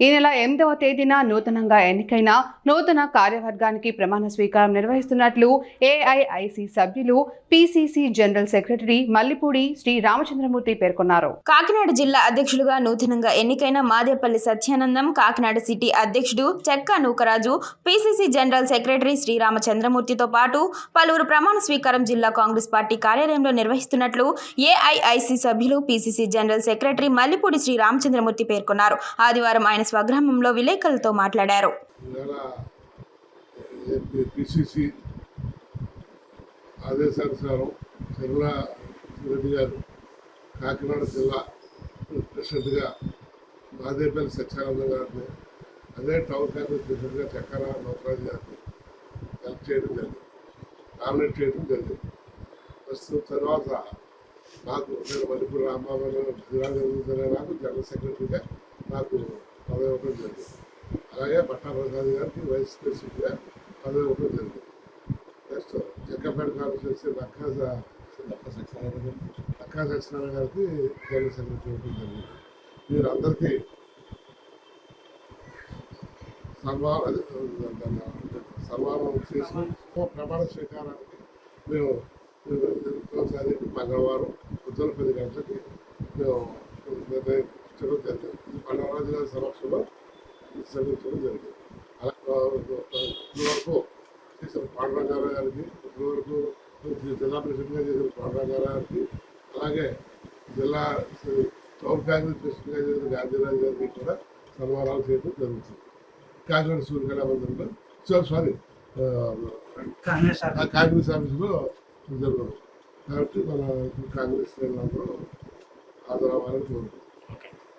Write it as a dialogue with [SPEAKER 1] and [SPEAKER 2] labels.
[SPEAKER 1] ఈ నెల ఎనిమిదవ తేదీన నూతనంగా ఎన్నికైన నూతన కార్యవర్గానికి ప్రమాణ స్వీకారం నిర్వహిస్తున్నట్లు ఏఐఐసి సభ్యులు PCC general secretary Mallipudi Sri Ramachandramurthy పేర్కొన్నారు.
[SPEAKER 2] కాకినాడ జిల్లా అధ్యక్షులుగా నూతనంగా ఎన్నికైన మాదేపల్లి సత్యానందం కాకినాడ సిటీ అధ్యక్షుడు Chekka Nookaraju PCC general secretary శ్రీరామచంద్రమూర్తితో పాటు పలువురు ప్రమాణ స్వీకారం జిల్లా కాంగ్రెస్ పార్టీ కార్యాలయంలో నిర్వహిస్తున్నట్లు ఏఐఐసి సభ్యులు PCC general secretary Mallipudi Sri Ramachandramurthy పేర్కొన్నారు. ఆదివారం ఆయన స్వగ్రామంలో విలేకరులతో మాట్లాడారు.
[SPEAKER 3] ఆదేశానుసారం చెర్ల రెడ్డి గారు కాకినాడ జిల్లా ప్రెసిడెంట్గా మాదేపల్లి సత్యానంద గారిని అదే టౌన్ కాంగ్రెస్ ప్రెసిడెంట్గా చక్కెర నౌకరాజు గారిని హెల్ప్ చేయడం జరిగింది నామినేట్ చేయడం జరిగింది. ప్రస్తుతం తర్వాత నాకు నేను మణిపూర్ రాంబాబు నాకు జనరల్ సెక్రటరీగా నాకు ఇవ్వడం జరిగింది. అలాగే పట్టా గారికి వైస్ ప్రెసిడెంట్గా పదవి ఇవ్వడం జరిగింది. నెక్స్ట్ జగ్గపేట కాన్స్టిట్యూన్సీ నక్కాజ నక్కా సత్యనారాయణ గారికి జనరల్ సెక్రటరీ ఇవ్వడం జరిగింది. వీరందరికీ సన్మానం సన్మానం చేసిన ప్రమాణ స్వీకారానికి మేము ఒకసారి మంగళవారం ఉద్యోగ పది గంటలకి మేము నిర్ణయం జరిగింది పండరాజు గారి సమక్షంలో శ్రమించడం జరిగింది. అలా ఇప్పుడు వరకు చేసిన పాండరంగారావు గారికి ఇప్పుడు వరకు జిల్లా ప్రెసిడెంట్గా చేసిన పాండరంగారావు గారికి అలాగే జిల్లా టౌన్ కాంగ్రెస్ ప్రెసిడెంట్గా చేసిన గాంధీరాజు గారికి కూడా సన్మానాలు చేయడం జరుగుతుంది. కాకినాడ సూర్యకళా మందిరంలో సో సారీ కాంగ్రెస్ ఆఫీసులో జరగదు. కాబట్టి మన కాంగ్రెస్ శ్రేణులందరూ హాజరవ్వాలని కోరుకుంటున్నాం